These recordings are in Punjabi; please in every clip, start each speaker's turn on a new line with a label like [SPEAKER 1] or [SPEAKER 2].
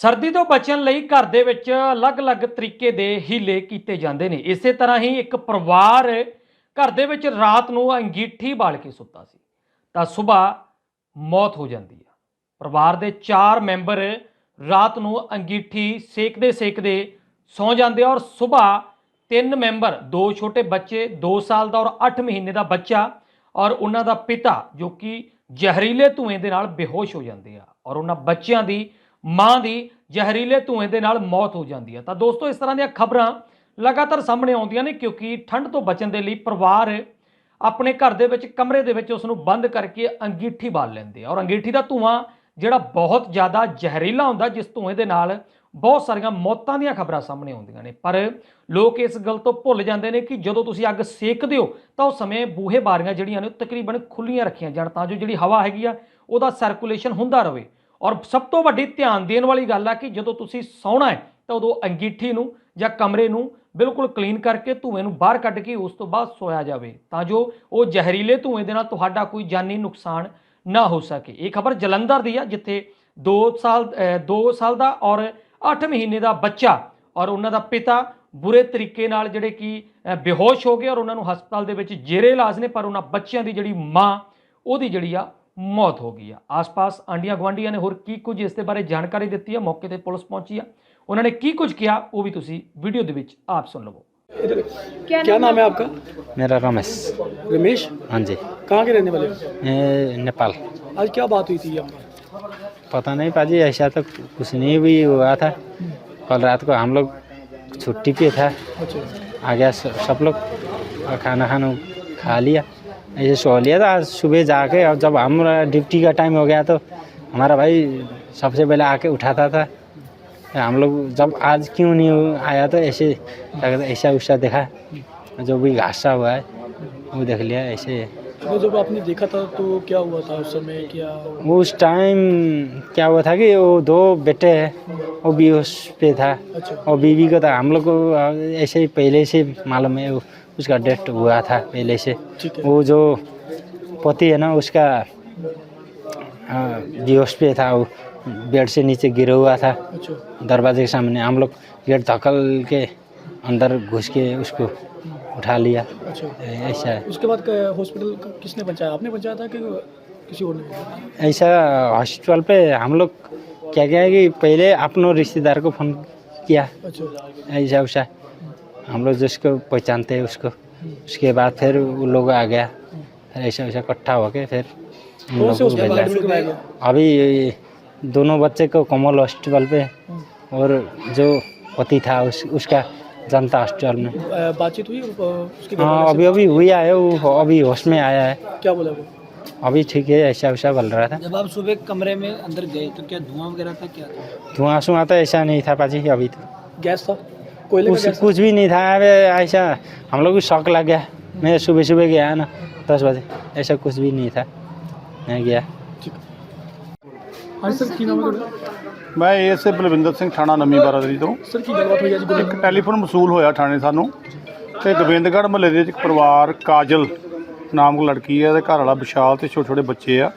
[SPEAKER 1] ਸਰਦੀ ਤੋਂ ਬਚਣ ਲਈ ਘਰ ਦੇ ਵਿੱਚ ਅਲੱਗ-ਅਲੱਗ ਤਰੀਕੇ ਦੇ ਹੀਲੇ ਕੀਤੇ ਜਾਂਦੇ ਨੇ। ਇਸੇ ਤਰ੍ਹਾਂ ਹੀ ਇੱਕ ਪਰਿਵਾਰ ਘਰ ਦੇ ਵਿੱਚ ਰਾਤ ਨੂੰ ਅੰਗੀਠੀ ਬਾਲ ਕੇ ਸੁੱਤਾ ਸੀ, ਤਾਂ ਸਵੇਰ ਮੌਤ ਹੋ ਜਾਂਦੀ ਆ। ਪਰਿਵਾਰ ਦੇ 4 ਮੈਂਬਰ ਰਾਤ ਨੂੰ ਅੰਗੀਠੀ ਸੇਕਦੇ ਸੇਕਦੇ ਸੌ ਜਾਂਦੇ ਆ ਔਰ ਸਵੇਰ ਤਿੰਨ ਮੈਂਬਰ, ਦੋ ਛੋਟੇ ਬੱਚੇ 2 ਸਾਲ ਦਾ ਔਰ 8 ਮਹੀਨੇ ਦਾ ਬੱਚਾ ਔਰ ਉਹਨਾਂ ਦਾ ਪਿਤਾ ਜੋ ਕਿ ਜ਼ਹਿਰੀਲੇ ਧੂਏ ਦੇ ਨਾਲ ਬੇਹੋਸ਼ ਹੋ ਜਾਂਦੇ ਆ ਔਰ ਉਹਨਾਂ ਬੱਚਿਆਂ ਦੀ ਮਾਂ ਦੀ ਜ਼ਹਿਰੀਲੇ ਧੂਏ ਦੇ ਨਾਲ ਮੌਤ ਹੋ ਜਾਂਦੀ ਹੈ। ਤਾਂ ਦੋਸਤੋ, ਇਸ ਤਰ੍ਹਾਂ ਦੀਆਂ ਖਬਰਾਂ ਲਗਾਤਾਰ ਸਾਹਮਣੇ ਆਉਂਦੀਆਂ ਨੇ ਕਿਉਂਕਿ ਠੰਡ ਤੋਂ ਬਚਣ ਦੇ ਲਈ ਪਰਿਵਾਰ ਆਪਣੇ ਘਰ ਦੇ ਵਿੱਚ, ਕਮਰੇ ਦੇ ਵਿੱਚ ਉਸ ਨੂੰ ਬੰਦ ਕਰਕੇ ਅੰਗੀਠੀ ਬਾਲ ਲੈਂਦੇ ਆ। ਔਰ ਅੰਗੀਠੀ ਦਾ ਧੂਆਂ ਜਿਹੜਾ ਬਹੁਤ ਜ਼ਿਆਦਾ ਜ਼ਹਿਰੀਲਾ ਹੁੰਦਾ, ਜਿਸ ਧੂਏ ਦੇ ਨਾਲ ਬਹੁਤ ਸਾਰੀਆਂ ਮੌਤਾਂ ਦੀਆਂ ਖਬਰਾਂ ਸਾਹਮਣੇ ਆਉਂਦੀਆਂ ਨੇ। ਪਰ ਲੋਕ ਇਸ ਗੱਲ ਤੋਂ ਭੁੱਲ ਜਾਂਦੇ ਨੇ ਕਿ ਜਦੋਂ ਤੁਸੀਂ ਅੱਗ ਸੇਕਦੇ ਹੋ, ਤਾਂ ਉਸ ਸਮੇਂ ਬੂਹੇ ਬਾਰੀਆਂ ਜਿਹੜੀਆਂ ਨੇ ਉਹ ਤਕਰੀਬਨ ਖੁੱਲੀਆਂ ਰੱਖੀਆਂ ਜਾਣ, ਤਾਂ ਜੋ ਜਿਹੜੀ ਹਵਾ ਹੈਗੀ ਆ, ਉਹਦਾ ਸਰਕੂਲੇਸ਼ਨ ਹੁੰਦਾ ਰਹੇ। ਔਰ ਸਭ ਤੋਂ ਵੱਡੀ ਧਿਆਨ ਦੇਣ ਵਾਲੀ ਗੱਲ ਆ ਕਿ ਜਦੋਂ ਤੁਸੀਂ ਸੌਣਾ ਹੈ, ਤਾਂ ਉਦੋਂ ਅੰਗੀਠੀ ਨੂੰ ਜਾਂ ਕਮਰੇ ਨੂੰ ਬਿਲਕੁਲ ਕਲੀਨ ਕਰਕੇ ਧੂਏ ਨੂੰ ਬਾਹਰ ਕੱਢ ਕੇ ਉਸ ਤੋਂ ਬਾਅਦ ਸੋਇਆ ਜਾਵੇ, ਤਾਂ ਜੋ ਉਹ ਜ਼ਹਿਰੀਲੇ ਧੂਏ ਦੇ ਨਾਲ ਤੁਹਾਡਾ ਕੋਈ ਜਾਨੀ ਨੁਕਸਾਨ ਨਾ ਹੋ ਸਕੇ। ਇਹ ਖਬਰ ਜਲੰਧਰ ਦੀ ਆ, ਜਿੱਥੇ 2 ਸਾਲ 2 ਸਾਲ ਦਾ ਔਰ 8 ਮਹੀਨੇ ਦਾ ਬੱਚਾ ਔਰ ਉਹਨਾਂ ਦਾ ਪਿਤਾ ਬੁਰੇ ਤਰੀਕੇ ਨਾਲ ਜਿਹੜੇ ਕਿ ਬੇਹੋਸ਼ ਹੋ ਗਏ ਔਰ ਉਹਨਾਂ ਨੂੰ ਹਸਪਤਾਲ ਦੇ ਵਿੱਚ ਜੇਰੇ ਇਲਾਜ ਨੇ, ਪਰ ਉਹਨਾਂ ਬੱਚਿਆਂ ਦੀ ਜਿਹੜੀ ਮਾਂ, ਉਹਦੀ ਜਿਹੜੀ ਆ ਮੌਤ ਹੋ ਗਈ ਆ ਆਸ-ਪਾਸ ਆਂਡੀਆਂ ਗਵਾਂਡੀਆਂ ਨੇ ਹੋਰ ਕੀ ਕੁਝ ਇਸ ਦੇ ਬਾਰੇ ਜਾਣਕਾਰੀ ਦਿੱਤੀ ਆ ਮੌਕੇ ਤੇ ਪੁਲਿਸ ਪਹੁੰਚੀ ਆ ਉਹਨਾਂ ਨੇ ਕੀ ਕੁਝ ਕਿਹਾ ਉਹ ਵੀ ਤੁਸੀਂ ਵੀਡੀਓ ਦੇ ਵਿੱਚ ਆਪ ਸੁਣ ਲਵੋ
[SPEAKER 2] क्या, क्या नाम है आपका
[SPEAKER 3] मेरा रमेश
[SPEAKER 2] रमेश
[SPEAKER 3] हाँ जी
[SPEAKER 2] कहाँ के रहने वाले हो?
[SPEAKER 3] ये नेपाल
[SPEAKER 2] आज क्या बात हुई थी यहाँ
[SPEAKER 3] पता नहीं पाजी ऐसा तो कुछ नहीं भी हुआ था कल रात को हम लोग छुट्टी पे था
[SPEAKER 2] अच्छा
[SPEAKER 3] आ गया स- सब लोग और खाना खाना खा लिया ऐसे सो लिया था आज सुबह जाके और जब हम ड्यूटी का टाइम हो गया तो हमारा भाई सबसे पहले आके उठाता था। हम लोग जब आज क्यों नहीं आया तो ऐसे ऐसा वैसा देखा जो भी हादसा हुआ है वो देख लिया ऐसे।
[SPEAKER 2] तो जब आपने देखा था तो क्या हुआ था उस समय क्या
[SPEAKER 3] उस टाइम क्या हुआ था कि वो दो बेटे हैं वो उस पे था।
[SPEAKER 2] अच्छा।
[SPEAKER 3] और बीवी को था हम लोग को ऐसे ही पहले से मालूम है वो- उसका डेथ हुआ था पहले से। वो जो पति है ना उसका हाँ, बेहोश पे था वो बेड से नीचे गिरा हुआ था।
[SPEAKER 2] अच्छा।
[SPEAKER 3] दरवाजे के सामने हम लोग गेट धकल के अंदर घुस के उसको उठा लिया।
[SPEAKER 2] अच्छा।
[SPEAKER 3] ऐसा है।
[SPEAKER 2] उसके बाद हॉस्पिटल किसने पहुँचाया आपने पहुँचाया था कि किसी और ने
[SPEAKER 3] ऐसा हॉस्पिटल पे हम लोग क्या क्या है कि पहले अपनों रिश्तेदार को फ़ोन किया।
[SPEAKER 2] अच्छा।
[SPEAKER 3] ऐसा वैसा हम लोग जिसको पहचानते हैं उसको। उसके बाद फिर वो लोग आ गया। फिर ऐसा वैसा इकट्ठा होके फिर उन लोगों को भेजा अभी दोनों बच्चे को कमल हॉस्पिटल पे और जो पति था उस उसका जनता हॉस्पिटल में।
[SPEAKER 2] बातचीत हुई उसके
[SPEAKER 3] हाँ अभी अभी हुई है वो अभी होश में आया है।
[SPEAKER 2] क्या बोला वो?
[SPEAKER 3] अभी ठीक है ऐसा वैसा बोल रहा था।
[SPEAKER 2] जब आप सुबह कमरे में अंदर गए तो क्या धुआँ वगैरह था क्या
[SPEAKER 3] धुआँ शुआं तो ऐसा नहीं था पाजी अभी तो।
[SPEAKER 2] गैस था? कोयले का
[SPEAKER 3] कुछ
[SPEAKER 2] गैस
[SPEAKER 3] कुछ भी नहीं था अबे ऐसा हम लोग को शौक लग गया मैं सुबह सुबह गया ना दस बजे ऐसा कुछ भी नहीं था मैं गया
[SPEAKER 2] हाँ सर की नाम है ਤੁਹਾਡਾ?
[SPEAKER 4] ਮੈਂ ਏਐਸਏ ਬਲਵਿੰਦਰ ਸਿੰਘ ਥਾਣਾ ਨਵੀਂ ਬਾਰਾਦਰੀ ਤੋਂ
[SPEAKER 2] ਸਰ ਕੀ ਗੱਲਬਾਤ ਹੋਈ ਅੱਜ
[SPEAKER 4] ਇੱਕ
[SPEAKER 2] ਗੁਰੂ
[SPEAKER 4] ਟੈਲੀਫੋਨ ਮਸੂਲ ਹੋਇਆ ਥਾਣੇ ਸਾਨੂੰ ਤੇ ਗੋਬਿੰਦਗੜ੍ਹ ਮਹੱਲੇ ਦੇ ਵਿੱਚ ਇੱਕ ਪਰਿਵਾਰ ਕਾਜਲ ਨਾਮ ਕੋ ਲੜਕੀ ਹੈ ਤੇ ਘਰ ਵਾਲਾ ਵਿਸ਼ਾਲ ਤੇ ਛੋਟੇ ਛੋਟੇ ਬੱਚੇ ਆ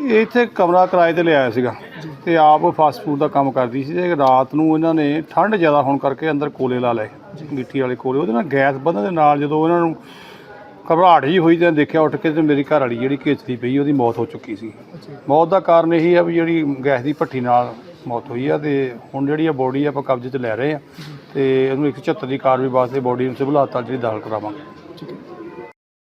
[SPEAKER 4] ਇਹ ਇੱਥੇ ਕਮਰਾ ਕਿਰਾਏ ਤੇ ਲਿਆਇਆ ਸੀਗਾ ਤੇ ਆਪ ਫਾਸਟ ਫੂਡ ਦਾ ਕੰਮ ਕਰਦੀ ਸੀ ਤੇ ਰਾਤ ਨੂੰ ਇਹਨਾਂ ਨੇ ਠੰਡ ਜ਼ਿਆਦਾ ਹੋਣ ਕਰਕੇ ਅੰਦਰ ਕੋਲੇ ਲਾ ਲਏ ਗਿੱਟੀ ਵਾਲੇ ਕੋਲੇ। ਉਹਦੇ ਨਾਲ ਗੈਸ ਵਧਣ ਦੇ ਨਾਲ ਜਦੋਂ ਇਹਨਾਂ ਨੂੰ ਘਬਰਾਹਟ ਜੀ ਹੋਈ ਤਾਂ ਦੇਖਿਆ ਉੱਠ ਕੇ ਤੇ ਮੇਰੀ ਘਰ ਵਾਲੀ ਜਿਹੜੀ ਘੇਚਦੀ ਪਈ ਉਹਦੀ ਮੌਤ ਹੋ ਚੁੱਕੀ ਸੀ। ਮੌਤ ਦਾ ਕਾਰਨ ਇਹੀ ਆ ਵੀ ਜਿਹੜੀ ਗੈਸ ਦੀ ਭੱਠੀ ਨਾਲ ਮੌਤ ਹੋਈ ਆ ਤੇ ਹੁਣ ਜਿਹੜੀ ਆ ਬੋਡੀ ਆਪਾਂ ਕਬਜ਼ੇ 'ਚ ਲੈ ਰਹੇ ਆ ਤੇ ਉਹਨੂੰ 174 ਦੀ ਕਾਰਵਾਈ ਵਾਸਤੇ ਬੋਡੀ ਨੂੰ ਸਿਵਲ ਹਸਪਤਾਲ ਜਿਹੜੀ ਦਾਖਲ ਕਰਾਵਾਂਗੇ।